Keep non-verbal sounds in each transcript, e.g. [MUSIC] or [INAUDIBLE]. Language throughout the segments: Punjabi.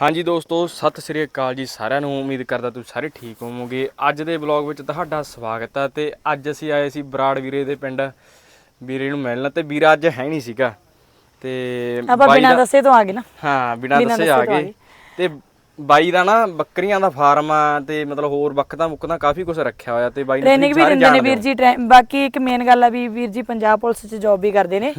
ਹਾਂਜੀ ਦੋਸਤੋ ਸਤਿ ਸ੍ਰੀ ਅਕਾਲ ਜੀ ਸਾਰਿਆਂ ਨੂੰ। ਉਮੀਦ ਕਰਦਾ ਤੁਸੀਂ ਸਾਰੇ ਠੀਕ ਹੋਵੋਗੇ। ਅੱਜ ਦੇ ਵਲੌਗ ਵਿੱਚ ਤੁਹਾਡਾ ਸਵਾਗਤ ਹੈ ਤੇ ਅੱਜ ਅਸੀਂ ਆਏ ਸੀ ਬਰਾੜ ਵੀਰੇ ਦੇ ਪਿੰਡ। ਵੀਰੇ ਨੂੰ ਮਿਲਣ ਤੇ ਵੀਰਾ ਅੱਜ ਹੈ ਨਹੀਂ ਸੀਗਾ। ਤੇ ਆਪਾਂ ਬਿਨਾਂ ਦੱਸੇ ਤੋਂ ਆ ਗਏ ਨਾ। ਹਾਂ ਬਿਨਾਂ ਦੱਸੇ ਆ ਗਏ। ਤੇ ਬਾਈ ਦਾ ਨਾ ਬੱਕਰੀਆਂ ਦਾ ਫਾਰਮ ਆ ਤੇ ਮਤਲਬ ਹੋਰ ਬੱਕਦਾ ਮੁੱਕਦਾ ਕਾਫੀ ਕੁਝ ਰੱਖਿਆ ਹੋਇਆ ਤੇ ਬਾਈ ਨੂੰ ਟ੍ਰੇਨਿੰਗ ਵੀ ਦਿੰਦੇ ਨੇ ਵੀਰ। ਜੀ ਬਾਕੀ ਇੱਕ ਮੇਨ ਗੱਲ ਆ ਵੀ ਵੀਰ ਜੀ ਪੰਜਾਬ ਪੁਲਿਸ 'ਚ ਜੌਬ ਵੀ ਕਰਦੇ ਨੇ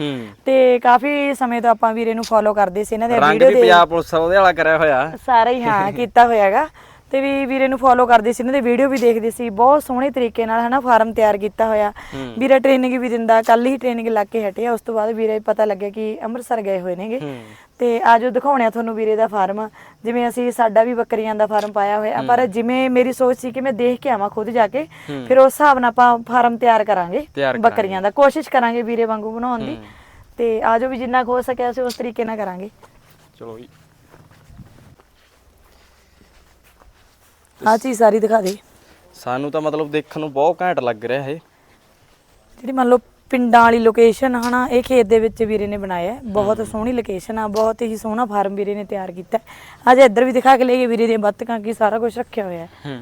ਤੇ ਕਾਫੀ ਸਮੇਂ ਤੋਂ ਆਪਾਂ ਵੀਰੇ ਨੂੰ ਫੋਲੋ ਕਰਦੇ ਸੀ ਇਹਨਾਂ ਦੇ ਰੰਗ ਵੀਡੀਓ ਵੀ ਦੇ ਪੰਜਾਬ ਪੁਲਿਸ ਉਹਦੇ ਵਾਲਾ ਕਰਿਆ ਹੋਇਆ। ਸਾਰਾ ਹੀ ਹਾਂ [LAUGHS] ਕੀਤਾ ਹੋਇਆਗਾ ਤੇ ਵੀ ਵੀਰੇ ਨੂੰ ਫੋਲੋ ਕਰਦੇ ਸੀ ਇਹਨਾਂ ਦੇ ਵੀਡੀਓ ਵੀ ਦੇਖਦੇ ਸੀ ਬਹੁਤ ਸੋਹਣੇ ਤਰੀਕੇ ਨਾਲ ਹਨਾ ਫਾਰਮ ਤਿਆਰ ਕੀਤਾ ਹੋਇਆ। ਵੀਰੇ ਟ੍ਰੇਨਿੰਗ ਵੀ ਦਿੰਦਾ ਕੱਲ ਹੀ ਟ੍ਰੇਨਿੰਗ ਲੱਗ ਕੇ ਹਟਿਆ ਉਸ ਤੋਂ ਬਾਅਦ ਵੀਰੇ ਪਤਾ ਲੱਗਿਆ ਕਿ ਅੰਮ੍ਰਿਤਸਰ ਗਏ ਹੋਏ ਨੇਗੇ। ਤੇ ਆਜੋ ਦਿਖਾਉਣੇ ਆ ਤੁਹਾਨੂੰ ਵੀਰੇ ਦਾ ਫਾਰਮ ਜਿਵੇਂ ਅਸੀਂ ਸਾਡਾ ਵੀ ਬੱਕਰੀਆਂ ਦਾ ਫਾਰਮ ਪਾਇਆ ਹੋਇਆ ਪਰ ਜਿਵੇਂ ਮੇਰੀ ਸੋਚ ਸੀ ਕਿ ਮੈਂ ਦੇਖ ਕੇ ਆਵਾਂ ਖੁਦ ਜਾ ਕੇ ਫਿਰ ਉਸ ਹਿਸਾਬ ਨਾਲ ਆਪਾਂ ਫਾਰਮ ਤਿਆਰ ਕਰਾਂਗੇ ਬੱਕਰੀਆਂ ਦਾ। ਕੋਸ਼ਿਸ਼ ਕਰਾਂਗੇ ਵੀਰੇ ਵਾਂਗੂ ਬਣਾਉਣ ਦੀ। ਤੇ ਆਜੋ ਵੀ ਜਿੰਨਾ ਹੋ ਸਕਿਆ ਅਸੀਂ ਉਸ ਤਰੀਕੇ ਨਾਲ ਕਰਾਂਗੇ। ਚਲੋ ਜੀ। ਆਹ ਚੀਜ਼ ਸਾਰੀ ਦਿਖਾ ਦੇ। ਸਾਨੂੰ ਤਾਂ ਮਤਲਬ ਦੇਖਣ ਨੂੰ ਬਹੁਤ ਘੈਂਟ ਲੱਗ ਰਿਹਾ ਇਹ। ਜਿਹੜੀ ਮੰਨ ਲਓ ਪਿੰਡਾਂ ਵਾਲੀ ਲੋਕੇਸ਼ਨ ਹਨਾ ਇਹ ਖੇਤ ਦੇ ਵਿੱਚ ਵੀਰੇ ਨੇ ਬਣਾਇਆ ਹੈ। ਬਹੁਤ ਸੋਹਣੀ ਲੋਕੇਸ਼ਨ ਆ ਬਹੁਤ ਹੀ ਸੋਹਣਾ ਫਾਰਮ ਵੀਰੇ ਨੇ ਤਿਆਰ ਕੀਤਾ ਹੈ। ਅੱਜ ਇੱਧਰ ਵੀ ਦਿਖਾ ਕੇ ਲਈਏ ਵੀਰੇ ਦੀਆਂ ਬੱਤਕਾਂ ਕੀ ਸਾਰਾ ਕੁਝ ਰੱਖਿਆ ਹੋਇਆ ਹੈ। ਹੂੰ।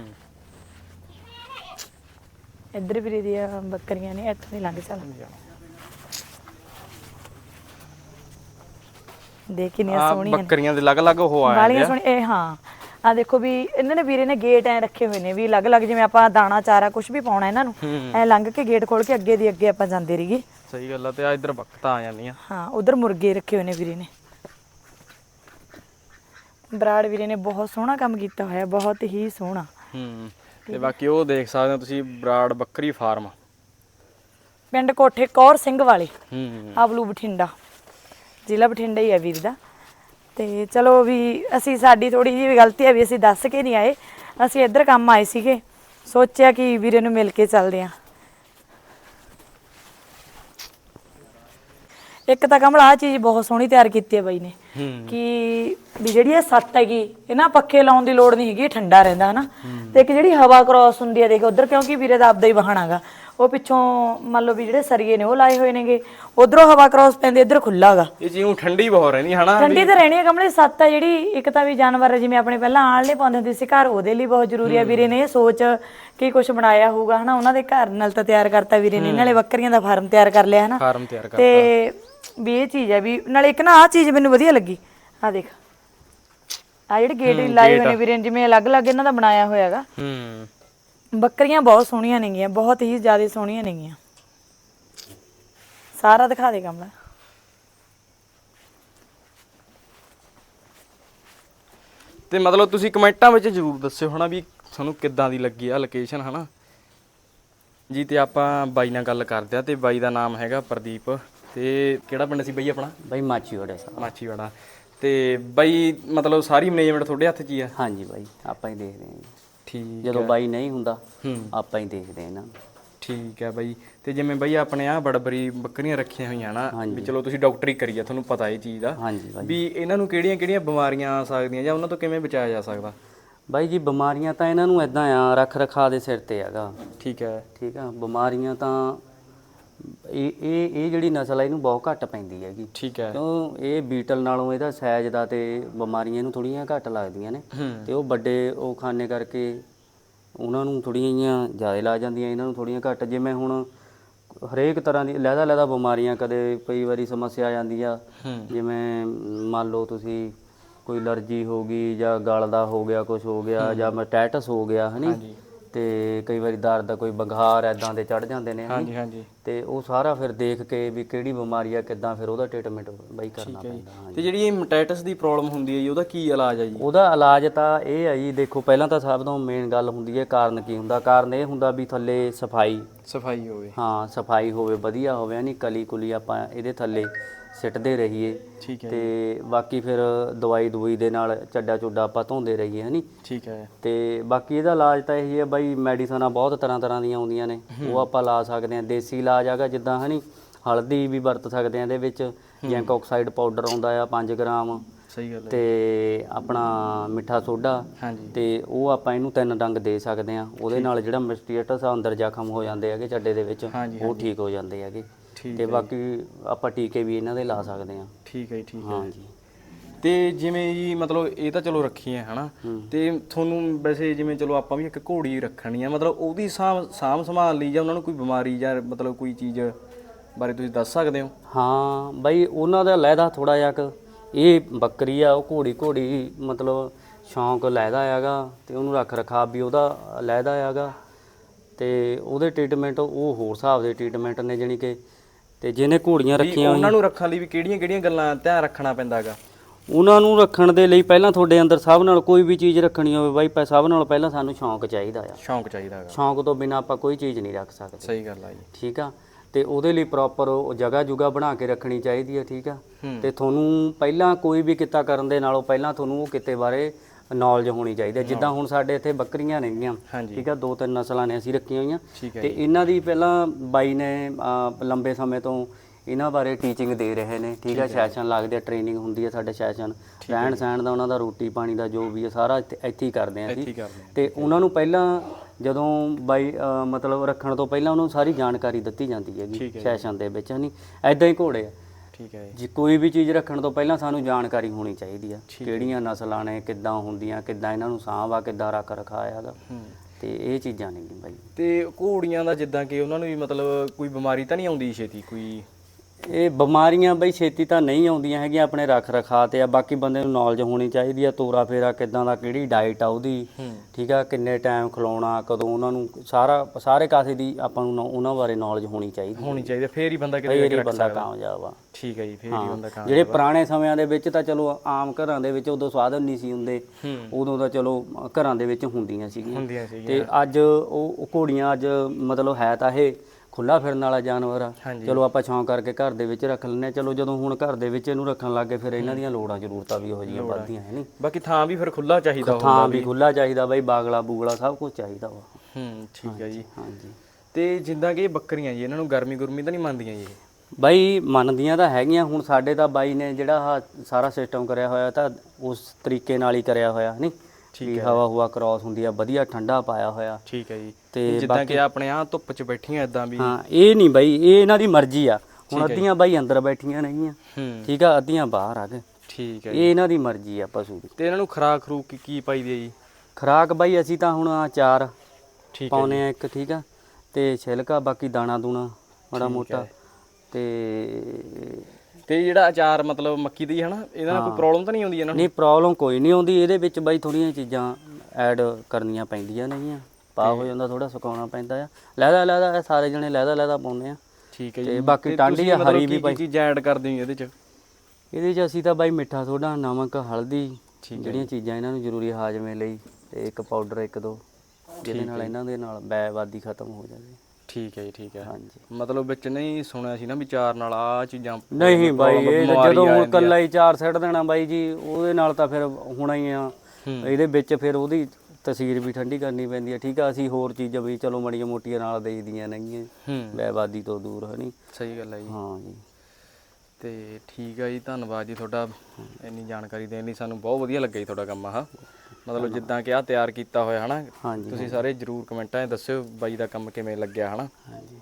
ਇੱਧਰ ਵੀਰੇ ਦੀਆਂ ਬੱਕਰੀਆਂ ਨੇ ਇੱਥੋਂ ਦੀ ਲੰਘ ਚੱਲ। ਦੇਖ ਕਿੰਨੀਆਂ ਸੋਹਣੀਆਂ ਨੇ। ਬੱਕਰੀਆਂ ਦੇ ਅਲੱਗ-ਅਲੱਗ ਉਹ ਆ ਜਾਂਦੇ ਵਾਲੀਆਂ ਆ। ਸੋਹਣੀ ਇਹ ਹਾਂ। ਆ ਦੇਖੋ ਵੀ ਇਹਨਾਂ ਨੇ ਵੀਰੇ ਨੇ ਗੇਟ ਐ ਰੱਖੇ ਹੋਏ ਨੇ ਵੀ ਅਲੱਗ-ਅਲੱਗ ਜਿਵੇਂ ਆਪਾਂ ਦਾਣਾ ਚਾਰਾ ਕੁਝ ਵੀ ਪਾਉਣਾ ਇਹਨਾਂ ਨੂੰ ਐ ਲੰਘ ਕੇ ਗੇਟ ਖੋਲ ਕੇ ਅੱਗੇ ਦੀ ਅੱਗੇ ਆਪਾਂ ਜਾਂਦੇ ਰਹੀਏ। ਸਹੀ ਗੱਲ ਆ ਤੇ ਆ ਇੱਧਰ ਬੱਕਤਾਂ ਆ ਜਾਂਦੀਆਂ। ਹਾਂ ਉਧਰ ਮੁਰਗੇ ਰੱਖੇ ਹੋਏ ਨੇ ਵੀਰੇ ਨੇ। ਬਰਾੜ ਵੀਰੇ ਨੇ ਬਹੁਤ ਸੋਹਣਾ ਕੰਮ ਕੀਤਾ ਹੋਇਆ ਬਹੁਤ ਹੀ ਸੋਹਣਾ। ਹੂੰ ਤੇ ਬਾਕੀ ਉਹ ਦੇਖ ਸਕਦੇ ਹੋ ਤੁਸੀਂ ਬਰਾੜ ਬੱਕਰੀ ਫਾਰਮ। ਪਿੰਡ ਕੋਠੇ ਕੌਰ ਸਿੰਘ ਵਾਲੇ ਹੂੰ। ਆਬਲੂ ਬਠਿੰਡਾ। ਜ਼ਿਲ੍ਹਾ ਬਠਿੰਡਾ ਹੀ ਹੈ ਵੀਰ ਦਾ। ਤੇ ਚਲੋ ਵੀ ਅਸੀਂ ਸਾਡੀ ਥੋੜੀ ਜਿਹੀ ਗਲਤੀ ਹੈ ਵੀ ਅਸੀਂ ਦੱਸ ਕੇ ਨਹੀਂ ਆਏ। ਅਸੀਂ ਇੱਧਰ ਕੰਮ ਆਏ ਸੀਗੇ। ਸੋਚਿਆ ਕਿ ਵੀਰੇ ਨੂੰ ਮਿਲ ਕੇ ਚੱਲਦੇ ਆਂ ਇੱਕ ਤਾਂ ਕਮਲ ਆਹ ਚੀਜ਼ ਬਹੁਤ ਸੋਹਣੀ ਤਿਆਰ ਕੀਤੀ ਹੈ ਬਾਈ ਨੇ ਕਿ ਵੀ ਜਿਹੜੀ ਇਹ ਸੱਤ ਹੈਗੀ ਇਹ ਨਾ ਪੱਖੇ ਲਾਉਣ ਦੀ ਲੋੜ ਨਹੀਂ ਹੈਗੀ ਠੰਡਾ ਰਹਿੰਦਾ ਹਨਾ। ਤੇ ਇੱਕ ਜਿਹੜੀ ਹਵਾ ਕ੍ਰਾਸ ਹੁੰਦੀ ਹੈ ਦੇਖ ਉਧਰ ਕਿਉਂਕਿ ਵੀਰੇ ਦਾ ਆਪਦਾ ਹੀ ਵਹਾਣਾਗਾ ਉਹ ਪਿੱਛੋਂ ਮੰਨ ਲਓ ਵੀ ਜਿਹੜੇ ਸਰੀਏ ਨੇ ਉਹ ਲਾਏ ਹੋਏ ਨੇਗੇ ਉਧਰੋਂ ਹਵਾ ਕ੍ਰਾਸ ਪੈਂਦੀ ਇੱਧਰ ਖੁੱਲਾਗਾ। ਇਹ ਚੀਜ਼ ਠੰਡੀ ਬਹੁਤ ਰਹਿੰਦੀ ਹਨਾ? ਠੰਡੀ ਤਾਂ ਰਹਿਣੀ ਹੈ ਕਮਲੇ ਸੱਤ ਹੈ ਜਿਹੜੀ ਇੱਕ ਤਾਂ ਵੀ ਜਾਨਵਰ ਜਿਵੇਂ ਆਪਣੇ ਪਹਿਲਾਂ ਆਲਣੇ ਪਾਉਂਦੇ ਹੁੰਦੇ ਸੀ ਘਰ ਉਹਦੇ ਲਈ ਬਹੁਤ ਜ਼ਰੂਰੀ ਹੈ। ਵੀਰੇ ਨੇ ਇਹ ਸੋਚ ਕੀ ਕੁਝ ਬਣਾਇਆ ਹੋਊਗਾ ਹਨਾ? ਉਹਨਾਂ ਦੇ ਘਰ ਨਾਲ ਤਾਂ ਤਿਆਰ ਕਰਤਾ ਵੀਰੇ ਨੇ ਨਾਲੇ ਬੱਕਰੀਆਂ ਦਾ ਫਾਰਮ ਤਿਆਰ ਕਰ ਲਿਆ ਹਨਾ? ਫਾਰਮ ਤਿਆਰ ਕਰ ਤੇ ਵੀ ਇਹ ਚੀਜ਼ ਹੈ ਵੀ ਨਾਲੇ ਇੱਕ ਨਾ ਆਹ ਚੀਜ਼ ਮੈਨੂੰ ਵਧੀਆ ਲੱਗੀ। ਆ ਦੇਖ। ਆ ਜਿਹੜੇ ਗੇਟ ਲਾਏ ਹੋਏ ਨੇ ਵੀਰੇ ਨੇ, ਜਿਵੇਂ ਅਲੱਗ-ਅਲੱਗ ਇਹਨਾਂ ਦਾ ਬਣਾਇਆ ਹੋਇਆ ਹੈਗਾ। ਹੂੰ। ਬੱਕਰੀਆਂ ਬਹੁਤ ਸੋਹਣੀਆਂ ਨੇਗੀਆਂ ਬਹੁਤ ਹੀ ਜ਼ਿਆਦਾ ਸੋਹਣੀਆਂ ਨੇਗੀਆਂ। ਸਾਰਾ ਦਿਖਾ ਦੇ ਕਮਲਾ। ਤੇ ਮਤਲਬ ਤੁਸੀਂ ਕਮੈਂਟਾਂ ਵਿੱਚ ਜਰੂਰ ਦੱਸਿਓ ਹਨਾ ਵੀ ਤੁਹਾਨੂੰ ਕਿੱਦਾਂ ਦੀ ਲੱਗੀ ਆ ਲੋਕੇਸ਼ਨ ਹਨਾ? ਜੀ ਤੇ ਆਪਾਂ ਬਾਈ ਨਾਲ ਗੱਲ ਕਰਦੇ ਆ ਤੇ ਬਾਈ ਦਾ ਨਾਮ ਹੈਗਾ ਪ੍ਰਦੀਪ ਤੇ ਕਿਹੜਾ ਪਿੰਡ ਸੀ ਬਾਈ ਆਪਣਾ? ਬਾਈ ਮਾਚੀ ਵੜੇ ਸਾਹਿਬ ਮਾਚੀਵਾੜਾ ਤੇ ਬਾਈ ਮਤਲਬ ਸਾਰੀ ਮੈਨੇਜਮੈਂਟ ਤੁਹਾਡੇ ਹੱਥ 'ਚ ਹੀ ਆ? ਹਾਂਜੀ ਬਾਈ ਆਪਾਂ ਹੀ ਦੇਖਦੇ ਹਾਂ ਜੀ। ਠੀਕ ਜਦੋਂ ਬਾਈ ਨਹੀਂ ਹੁੰਦਾ ਆਪਾਂ ਹੀ ਦੇਖਦੇ ਹਾਂ ਨਾ। ਠੀਕ ਹੈ ਬਾਈ। ਤੇ ਜਿਵੇਂ ਬਾਈ ਆਪਣੇ ਆ ਬੜਬਰੀ ਬੱਕਰੀਆਂ ਰੱਖੀਆਂ ਹੋਈਆਂ ਨਾ। ਵੀ ਚਲੋ ਤੁਸੀਂ ਡਾਕਟਰੀ ਕਰੀ ਆ ਤੁਹਾਨੂੰ ਪਤਾ ਇਹ ਚੀਜ਼ ਦਾ। ਵੀ ਇਹਨਾਂ ਨੂੰ ਕਿਹੜੀਆਂ ਕਿਹੜੀਆਂ ਬਿਮਾਰੀਆਂ ਆ ਸਕਦੀਆਂ ਜਾਂ ਉਹਨਾਂ ਤੋਂ ਕਿਵੇਂ ਬਚਾਇਆ ਜਾ ਸਕਦਾ? ਬਾਈ ਜੀ ਬਿਮਾਰੀਆਂ ਤਾਂ ਇਹਨਾਂ ਨੂੰ ਐਦਾਂ ਆ ਰੱਖ ਰਖਾ ਦੇ ਸਿਰ ਤੇ ਹੈਗਾ। ਠੀਕ ਹੈ। ਠੀਕ ਆ ਬਿਮਾਰੀਆਂ ਤਾਂ ਇਹ ਇਹ ਇਹ ਜਿਹੜੀ ਨਸਲ ਆ ਇਹਨੂੰ ਬਹੁਤ ਘੱਟ ਪੈਂਦੀ ਹੈਗੀ। ਠੀਕ ਹੈ। ਕਿਉਂ? ਇਹ ਬੀਟਲ ਨਾਲੋਂ ਇਹਦਾ ਸਾਈਜ਼ ਦਾ ਤੇ ਬਿਮਾਰੀਆਂ ਇਹਨੂੰ ਥੋੜੀਆਂ ਘੱਟ ਲੱਗਦੀਆਂ ਨੇ। ਤੇ ਉਹ ਵੱਡੇ ਉਹ ਖਾਣੇ ਕਰਕੇ ਉਹਨਾਂ ਨੂੰ ਥੋੜੀਆਂ ਜਿਹੀਆਂ ਜ਼ਿਆਦਾ ਲੱਗ ਜਾਂਦੀਆਂ ਇਹਨਾਂ ਨੂੰ ਥੋੜੀਆਂ ਘੱਟ। ਜਿਵੇਂ ਹੁਣ ਹਰੇਕ ਤਰ੍ਹਾਂ ਦੀ ਲਹਿਦਾ ਲਹਿਦਾ ਬਿਮਾਰੀਆਂ ਕਦੇ ਕਈ ਵਾਰੀ ਸਮੱਸਿਆ ਆ ਜਾਂਦੀ ਆ। ਜਿਵੇਂ ਮੰਨ ਲਓ ਤੁਸੀਂ ਕੋਈ ਅਲਰਜੀ ਹੋ ਗਈ ਜਾਂ ਗਲ ਦਾ ਹੋ ਗਿਆ ਕੁਝ ਹੋ ਗਿਆ ਜਾਂ ਮੈਟਾਈਟਸ ਹੋ ਗਿਆ ਹਨੀ ਤੇ ਕਈ ਵਾਰੀ ਦਰਦ ਦਾ ਕੋਈ ਬੁਖਾਰ ਐਦਾਂ ਦੇ ਚੜ ਜਾਂਦੇ ਨੇ? ਹਾਂਜੀ ਹਾਂਜੀ। ਤੇ ਉਹ ਸਾਰਾ ਫਿਰ ਦੇਖ ਕੇ ਵੀ ਕਿਹੜੀ ਬਿਮਾਰੀ ਆ ਕਿੱਦਾਂ ਫਿਰ ਉਹਦਾ ਟ੍ਰੀਟਮੈਂਟ ਬਈ ਕਰਨਾ। ਪੈਂਦਾ ਹਾਂਜੀ। ਤੇ ਜਿਹੜੀ ਇਹ ਮਟੈਟਸ ਦੀ ਪ੍ਰੋਬਲਮ ਹੁੰਦੀ ਹੈ ਜੀ ਉਹਦਾ ਕੀ ਇਲਾਜ ਹੈ ਜੀ? ਉਹਦਾ ਇਲਾਜ ਤਾਂ ਇਹ ਹੈ ਜੀ ਦੇਖੋ ਪਹਿਲਾਂ ਤਾਂ ਸਭ ਤੋਂ ਮੇਨ ਗੱਲ ਹੁੰਦੀ ਹੈ ਕਾਰਨ ਕੀ ਹੁੰਦਾ ਕਾਰਨ ਇਹ ਹੁੰਦਾ ਵੀ ਥੱਲੇ ਸਫ਼ਾਈ। ਸਫ਼ਾਈ ਹੋਵੇ। ਹਾਂ ਸਫ਼ਾਈ ਹੋਵੇ ਵਧੀਆ ਹੋਵੇ ਨਹੀਂ ਕਲੀ ਕੁਲੀ ਆਪਾਂ ਇਹਦੇ ਥੱਲੇ ਸਿੱਟਦੇ ਰਹੀਏ ਠੀਕ ਹੈ ਤੇ ਬਾਕੀ ਫਿਰ ਦਵਾਈ ਦਵਾਈ ਦੇ ਨਾਲ ਚੱਡਾ ਚੁੱਡਾ ਆਪਾਂ ਧੋਂਦੇ ਰਹੀਏ ਹਨੀ ਠੀਕ ਹੈ। ਤੇ ਬਾਕੀ ਇਹਦਾ ਇਲਾਜ ਤਾਂ ਇਹੀ ਹੈ ਬਾਈ ਮੈਡੀਸਨਾਂ ਬਹੁਤ ਤਰ੍ਹਾਂ ਤਰ੍ਹਾਂ ਦੀਆਂ ਆਉਂਦੀਆਂ ਨੇ। ਉਹ ਆਪਾਂ ਲਾ ਸਕਦੇ ਹਾਂ। ਦੇਸੀ ਇਲਾਜ ਹੈਗਾ ਜਿੱਦਾਂ ਹਨੀ ਹਲਦੀ ਵੀ ਵਰਤ ਸਕਦੇ ਹਾਂ ਇਹਦੇ ਵਿੱਚ। ਜਿੰਕ ਆਕਸਾਈਡ ਪਾਊਡਰ ਆਉਂਦਾ ਆ 5 ਗ੍ਰਾਮ। ਸਹੀ ਗੱਲ ਹੈ ਤੇ ਆਪਣਾ ਮਿੱਠਾ ਸੋਡਾ। ਹਾਂਜੀ। ਤੇ ਉਹ ਆਪਾਂ ਇਹਨੂੰ ਤਿੰਨ ਡੰਗ ਦੇ ਸਕਦੇ ਆ ਉਹਦੇ ਨਾਲ ਜਿਹੜਾ ਮਿਸਟੀਏਟਸ ਆ ਅੰਦਰ ਜ਼ਖਮ ਹੋ ਜਾਂਦੇ ਹੈਗੇ ਚੱਡੇ ਦੇ ਵਿੱਚ ਉਹ ਠੀਕ ਹੋ ਜਾਂਦੇ ਹੈਗੇ। ਤੇ ਬਾਕੀ ਆਪਾਂ ਟੀਕੇ ਵੀ ਇਹਨਾਂ ਦੇ ਲਾ ਸਕਦੇ ਆ ਠੀਕ ਹੈ ਜੀ, ਠੀਕ ਹੈ। ਹਾਂਜੀ। ਤੇ ਜਿਵੇਂ ਜੀ ਮਤਲਬ ਇਹ ਤਾਂ ਚਲੋ ਰੱਖੀਆਂ ਹਨਾ? ਤੇ ਤੁਹਾਨੂੰ ਵੈਸੇ ਜਿਵੇਂ ਚਲੋ ਆਪਾਂ ਵੀ ਇੱਕ ਘੋੜੀ ਰੱਖਣੀ ਆ ਮਤਲਬ ਉਹਦੀ ਸਾਂਭ ਸਾਂਭ ਸੰਭਾਲ ਲਈ ਜਾਂ ਉਹਨਾਂ ਨੂੰ ਕੋਈ ਬਿਮਾਰੀ ਜਾਂ ਮਤਲਬ ਕੋਈ ਚੀਜ਼ ਬਾਰੇ ਤੁਸੀਂ ਦੱਸ ਸਕਦੇ ਹੋ? ਹਾਂ ਬਾਈ ਉਹਨਾਂ ਦਾ ਲੈਦਾ ਥੋੜਾ ਜਿਹਾ ਕੁ ਇਹ ਬੱਕਰੀ ਆ ਉਹ ਘੋੜੀ ਘੋੜੀ ਮਤਲਬ ਸ਼ੌਂਕ ਲੈਦਾ ਹੈਗਾ ਤੇ ਉਹਨੂੰ ਰੱਖ ਰਖਾ ਵੀ ਉਹਦਾ ਲੈਦਾ ਹੈਗਾ ਤੇ ਉਹਦੇ ਟ੍ਰੀਟਮੈਂਟ ਉਹ ਹੋਰ ਹਿਸਾਬ ਦੇ ਟ੍ਰੀਟਮੈਂਟ ਨੇ ਜਾਣੀ ਕਿ ਤੇ ਜਿਹਨੇ ਘੋੜੀਆਂ ਵੀ ਰੱਖੀਆਂ ਉਹਨਾਂ ਨੂੰ ਰੱਖਣ ਲਈ ਵੀ ਕਿਹੜੀਆਂ-ਕਿਹੜੀਆਂ ਗੱਲਾਂ ਧਿਆਨ ਰੱਖਣਾ ਪੈਂਦਾਗਾ? ਉਹਨਾਂ ਨੂੰ ਰੱਖਣ ਦੇ ਲਈ ਪਹਿਲਾਂ ਤੁਹਾਡੇ ਅੰਦਰ ਸਭ ਨਾਲ ਕੋਈ ਵੀ ਚੀਜ਼ ਰੱਖਣੀ ਹੋਵੇ ਬਾਈ ਪੈ ਸਭ ਨਾਲ ਪਹਿਲਾਂ ਸਾਨੂੰ ਸ਼ੌਂਕ ਚਾਹੀਦਾ ਆ। ਸ਼ੌਂਕ ਚਾਹੀਦਾਗਾ। ਸ਼ੌਂਕ ਤੋਂ ਬਿਨਾ ਆਪਾਂ ਕੋਈ ਚੀਜ਼ ਨਹੀਂ ਰੱਖ ਸਕਦੇ। ਸਹੀ ਗੱਲ ਆ ਜੀ। ਠੀਕ ਆ? ਤੇ ਉਹਦੇ ਲਈ ਪ੍ਰੋਪਰ ਉਹ ਜਗ੍ਹਾ ਜੁਗਾ ਬਣਾ ਕੇ ਰੱਖਣੀ ਚਾਹੀਦੀ ਹੈ ਠੀਕ ਆ? ਹੂੰ। ਤੇ ਤੁਹਾਨੂੰ ਪਹਿਲਾਂ ਕੋਈ ਵੀ ਕਿੱਤਾ ਕਰਨ ਦੇ ਨਾਲੋਂ ਪਹਿਲਾਂ ਤੁਹਾਨੂੰ ਉਹ ਕਿੱਤੇ ਬਾਰੇ ਨੌਲੇਜ ਹੋਣੀ ਚਾਹੀਦੀ ਹੈ। ਜਿੱਦਾਂ ਹੁਣ ਸਾਡੇ ਇੱਥੇ ਬੱਕਰੀਆਂ ਨੇਗੀਆਂ ਹਾਂਜੀ। ਠੀਕ ਆ ਦੋ ਤਿੰਨ ਨਸਲਾਂ ਨੇ ਅਸੀਂ ਰੱਖੀਆਂ ਹੋਈਆਂ। ਹੈ ਤੇ ਇਹਨਾਂ ਦੀ ਪਹਿਲਾਂ ਬਾਈ ਨੇ ਲੰਬੇ ਸਮੇਂ ਤੋਂ ਇਹਨਾਂ ਬਾਰੇ ਟੀਚਿੰਗ ਦੇ ਰਹੇ ਨੇ ਠੀਕ ਆ ਸੈਸ਼ਨ ਲੱਗਦੇ ਆ ਟ੍ਰੇਨਿੰਗ ਹੁੰਦੀ ਹੈ ਸਾਡੇ ਸੈਸ਼ਨ। ਰਹਿਣ ਸਹਿਣ ਦਾ ਉਹਨਾਂ ਦਾ ਰੋਟੀ ਪਾਣੀ ਦਾ ਜੋ ਵੀ ਹੈ ਸਾਰਾ ਇੱਥੇ ਇੱਥੇ ਹੀ ਕਰਦੇ ਆ ਹੀ ਅਸੀਂ ਆ। ਤੇ ਉਹਨਾਂ ਨੂੰ ਪਹਿਲਾਂ ਜਦੋਂ ਬਾਈ ਮਤਲਬ ਰੱਖਣ ਤੋਂ ਪਹਿਲਾਂ ਉਹਨੂੰ ਸਾਰੀ ਜਾਣਕਾਰੀ ਦਿੱਤੀ ਜਾਂਦੀ ਹੈਗੀ ਹੈ ਜੀ। ਸੈਸ਼ਨ ਦੇ ਵਿੱਚ ਹਨੀ ਐਦਾਂ ਹੀ ਘੋੜੇ ਆ। ਠੀਕ ਹੈ ਜੀ। ਕੋਈ ਵੀ ਚੀਜ਼ ਰੱਖਣ ਤੋਂ ਪਹਿਲਾਂ ਸਾਨੂੰ ਜਾਣਕਾਰੀ ਹੋਣੀ ਚਾਹੀਦੀ ਆ ਕਿਹੜੀਆਂ ਨਸਲਾਂ ਨੇ ਕਿੱਦਾਂ ਹੁੰਦੀਆਂ ਕਿੱਦਾਂ ਇਹਨਾਂ ਨੂੰ ਸਾਂਭ ਆ ਕਿੱਦਾਂ ਰੱਖ ਰਖਾਇਆ ਹੈਗਾ। ਤੇ ਇਹ ਚੀਜ਼ਾਂ ਨੇ ਬਾਈ। ਤੇ ਘੋੜੀਆਂ ਦਾ ਜਿੱਦਾਂ ਕਿ ਉਹਨਾਂ ਨੂੰ ਵੀ ਮਤਲਬ ਕੋਈ ਬਿਮਾਰੀ ਤਾਂ ਨਹੀਂ ਆਉਂਦੀ ਛੇਤੀ ਕੋਈ ਇਹ ਬਿਮਾਰੀਆਂ ਬਈ ਛੇਤੀ ਤਾਂ ਨਹੀਂ ਆਉਂਦੀਆਂ ਹੈਗੀਆਂ ਆਪਣੇ ਰੱਖ ਰਖਾ ਤੇ ਆ ਬਾਕੀ ਬੰਦੇ ਨੂੰ ਨੌਲੇਜ ਹੋਣੀ ਚਾਹੀਦੀ ਆ ਤੋਰਾ ਫੇਰਾ ਕਿੱਦਾਂ ਦਾ ਕਿਹੜੀ ਡਾਈਟ ਆ ਉਹਦੀ ਠੀਕ ਆ ਕਿੰਨੇ ਟਾਈਮ ਖਿਲਾਉਣਾ ਕਦੋਂ ਉਹਨਾਂ ਨੂੰ ਸਾਰਾ ਸਾਰੇ ਕਾਸੇ ਦੀ ਆਪਾਂ ਨੂੰ ਉਹਨਾਂ ਬਾਰੇ ਨੌਲੇਜ ਹੋਣੀ ਚਾਹੀਦੀ ਹੋਣੀ ਚਾਹੀਦੀ ਫੇਰ ਹੀ ਬੰਦਾ ਕਿਤੇ ਫੇਰ ਹੀ ਬੰਦਾ ਕਾਮਯਾਬ ਆ। ਠੀਕ ਹੈ ਜੀ ਫੇਰ ਹੀ ਬੰਦਾ ਕੰਮ ਜਿਹੜੇ ਪੁਰਾਣੇ ਸਮਿਆਂ ਦੇ ਵਿੱਚ ਤਾਂ ਚਲੋ ਆਮ ਘਰਾਂ ਦੇ ਵਿੱਚ ਉਦੋਂ ਸਾਧਨ ਨਹੀਂ ਸੀ ਹੁੰਦੇ ਉਦੋਂ ਤਾਂ ਚਲੋ ਘਰਾਂ ਦੇ ਵਿੱਚ ਹੁੰਦੀਆਂ ਸੀਗੀਆਂ। ਤੇ ਅੱਜ ਉਹ ਘੋੜੀਆਂ ਅੱਜ ਮਤਲਬ ਹੈ ਤਾਂ ਇਹ ਖੁੱਲਾ ਫਿਰਨ ਵਾਲਾ ਜਾਨਵਰ ਆ। ਚਲੋ ਆਪਾਂ ਛਾਂ ਕਰਕੇ ਘਰ ਦੇ ਵਿੱਚ ਰੱਖ ਲੈਂਦੇ ਹਾਂ। ਚਲੋ ਜਦੋਂ ਹੁਣ ਘਰ ਦੇ ਵਿੱਚ ਇਹਨੂੰ ਰੱਖਣ ਲੱਗੇ ਫਿਰ ਇਹਨਾਂ ਦੀਆਂ ਲੋੜਾਂ ਜ਼ਰੂਰਤਾਂ ਵੀ ਹੋ ਜੀਆਂ ਵੱਧਦੀਆਂ ਹੈ ਨਹੀਂ ਬਾਕੀ ਥਾਂ ਵੀ ਫਿਰ ਖੁੱਲਾ ਚਾਹੀਦਾ ਉਹ ਥਾਂ ਵੀ ਖੁੱਲਾ ਚਾਹੀਦਾ ਬਾਈ ਬਾਗਲਾ ਬੂਗਲਾ ਸਭ ਕੁਝ ਚਾਹੀਦਾ ਵਾ। ਹੂੰ ਠੀਕ ਹੈ ਜੀ। ਹਾਂਜੀ ਤੇ ਜਿੱਦਾਂ ਕਿ ਇਹ ਬੱਕਰੀਆਂ ਜੀ ਇਹਨਾਂ ਨੂੰ ਗਰਮੀ ਗੁਰਮੀ ਤਾਂ ਨਹੀਂ ਮੰਨਦੀਆਂ ਜੀ? ਬਾਈ ਮੰਨਦੀਆਂ ਤਾਂ ਹੈਗੀਆਂ। ਹੁਣ ਸਾਡੇ ਤਾਂ ਬਾਈ ਨੇ ਜਿਹੜਾ ਸਾਰਾ ਸਿਸਟਮ ਕਰਿਆ ਹੋਇਆ ਤਾਂ ਉਸ ਤਰੀਕੇ ਨਾਲ ਹੀ ਕਰਿਆ ਹੋਇਆ ਨਹੀਂ ਠੀਕ ਹਵਾ ਹੁਵਾ ਕ੍ਰਾਸ ਹੁੰਦੀ ਆ ਵਧੀਆ ਠੰਡਾ ਪਾਇਆ ਹੋਇਆ। ਠੀਕ ਹੈ ਜੀ। ਤੇ ਜਿੱਦਾਂ ਕਿ ਆਪਣੇ ਆ ਧੁੱਪ 'ਚ ਬੈਠੀਆਂ ਇਦਾਂ ਵੀ। ਹਾਂ ਇਹ ਨਹੀਂ ਬਾਈ ਇਹ ਇਹਨਾਂ ਦੀ ਮਰਜ਼ੀ ਆ। ਹੁਣ ਅੱਧੀਆਂ ਬਾਈ ਅੰਦਰ ਬੈਠੀਆਂ ਨੇਗੀਆਂ। ਠੀਕ ਆ ਅੱਧੀਆਂ ਬਾਹਰ ਆ ਗਏ। ਠੀਕ ਹੈ ਇਹ ਇਹਨਾਂ ਦੀ ਮਰਜ਼ੀ ਆ ਪਸ਼ੂ ਦੀ। ਤੇ ਇਹਨਾਂ ਨੂੰ ਖਰਾਕ ਖਰੂਕ ਕੀ ਕੀ ਪਾਈਦੀ ਹੈ ਜੀ? ਖਰਾਕ ਬਾਈ ਅਸੀਂ ਤਾਂ ਹੁਣ ਆ ਚਾਰ ਠੀਕ ਪਾਉਨੇ ਆ ਇੱਕ ਠੀਕ ਆ। ਤੇ ਛਿਲਕਾ ਬਾਕੀ ਦਾਣਾ ਦੂਣਾ ਮਾੜਾ ਮੋਟਾ। ਤੇ ਤੇ ਜਿਹੜਾ ਅਚਾਰ ਮਤਲਬ ਮੱਕੀ ਦੀ ਹੈ ਨਾ ਇਹਦਾ ਨਾਲ ਕੋਈ ਪ੍ਰੋਬਲਮ ਤਾਂ ਨਹੀਂ ਆਉਂਦੀ ਇਹਨਾਂ ਨੂੰ? ਨਹੀਂ ਪ੍ਰੋਬਲਮ ਕੋਈ ਨਹੀਂ ਆਉਂਦੀ ਇਹਦੇ ਵਿੱਚ ਬਾਈ ਥੋੜੀਆਂ ਚੀਜ਼ਾਂ ਐਡ ਕਰਨੀਆਂ ਪੈਂਦੀਆਂ ਨੇਗੀਆਂ। ਪਾ ਹੋ ਜਾਂਦਾ ਥੋੜਾ ਸੁਕਾਉਣਾ ਪੈਂਦਾ ਆ। ਲੈਦਾ ਇਹ ਸਾਰੇ ਜਣੇ ਲੈਦਾ ਲੈਦਾ ਪਾਉਂਦੇ ਆ। ਠੀਕ ਹੈ ਤੇ ਜੀ। ਬਾਕੀ ਟਾਂਡੀ ਆ ਹਰੀ ਵੀ ਕੀ ਚੀਜ਼ਾਂ ਐਡ ਕਰਦੇ ਹੋ ਇਹਦੇ 'ਚ? ਇਹਦੇ 'ਚ ਅਸੀਂ ਤਾਂ ਬਾਈ ਮਿੱਠਾ ਸੋਡਾ ਨਮਕ ਹਲਦੀ ਜਿਹੜੀਆਂ ਚੀਜ਼ਾਂ ਇਹਨਾਂ ਨੂੰ ਜ਼ਰੂਰੀ ਹਾਜ਼ਮੇ ਲਈ ਤੇ ਇੱਕ ਪਾਊਡਰ ਇੱਕ ਦੋ ਜਿਹਦੇ ਨਾਲ ਇਹਨਾਂ ਦੇ ਨਾਲ ਬੈਵਾਦੀ ਖਤਮ ਹੋ ਜਾਵੇ ਠੀਕ ਹੈ ਜੀ ਠੀਕ ਹੈ। ਹਾਂਜੀ। ਮਤਲਬ ਵਿੱਚ ਨਹੀਂ ਸੁਣਿਆ ਸੀ ਨਾ ਵੀ ਚਾਰ ਨਾਲ ਆ ਚੀਜ਼ਾਂ ਨਹੀਂ ਬਾਈ ਇਹ ਤਾਂ ਜਦੋਂ ਆ ਹੁਣ ਆ। ਕੱਲਾ ਹੀ ਚਾਰ ਸੈੱਟ ਦੇਣਾ ਬਾਈ ਜੀ ਉਹਦੇ ਨਾਲ ਤਾਂ ਫਿਰ ਹੋਣਾ ਹੀ ਆ। ਇਹਦੇ ਵਿੱਚ ਫਿਰ ਉਹਦੀ ਤਸਵੀਰ ਵੀ ਠੰਡੀ ਕਰਨੀ ਪੈਂਦੀ ਹੈ ਠੀਕ ਆ ਅਸੀਂ ਹੋਰ ਚੀਜ਼ਾਂ ਵੀ ਚਲੋ ਮੜੀਆਂ ਮੋਟੀਆਂ ਨਾਲ ਦੇਈਦੀਆਂ ਨਹੀਂ ਹੂੰ। ਬੈਵਾਦੀ ਤੋਂ ਦੂਰ ਹਨੀ ਸਹੀ ਗੱਲ ਹੈ ਜੀ। ਹਾਂ ਜੀ। ਤੇ ਠੀਕ ਹੈ ਜੀ ਧੰਨਵਾਦ ਜੀ ਤੁਹਾਡਾ। ਇੰਨੀ ਜਾਣਕਾਰੀ ਦੇਣ ਲਈ ਸਾਨੂੰ ਬਹੁਤ ਵਧੀਆ ਲੱਗਾ ਜੀ ਤੁਹਾਡਾ ਕੰਮ ਆਹ। ਮਤਲਬ ਜਿੱਦਾਂ ਕਿ ਆ ਤਿਆਰ ਕੀਤਾ ਹੋਇਆ ਹਨਾ? ਹਾਂਜੀ ਤੁਸੀਂ ਸਾਰੇ ਜਰੂਰ ਕਮੈਂਟਾਂ 'ਚ ਦੱਸਿਓ ਬਾਈ ਦਾ ਕੰਮ ਕਿਵੇਂ ਲੱਗਿਆ ਹਨਾ? ਹਾਂਜੀ।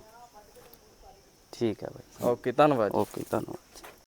ਠੀਕ ਹੈ ਬਾਈ। ਓਕੇ ਧੰਨਵਾਦ। ਓਕੇ ਧੰਨਵਾਦ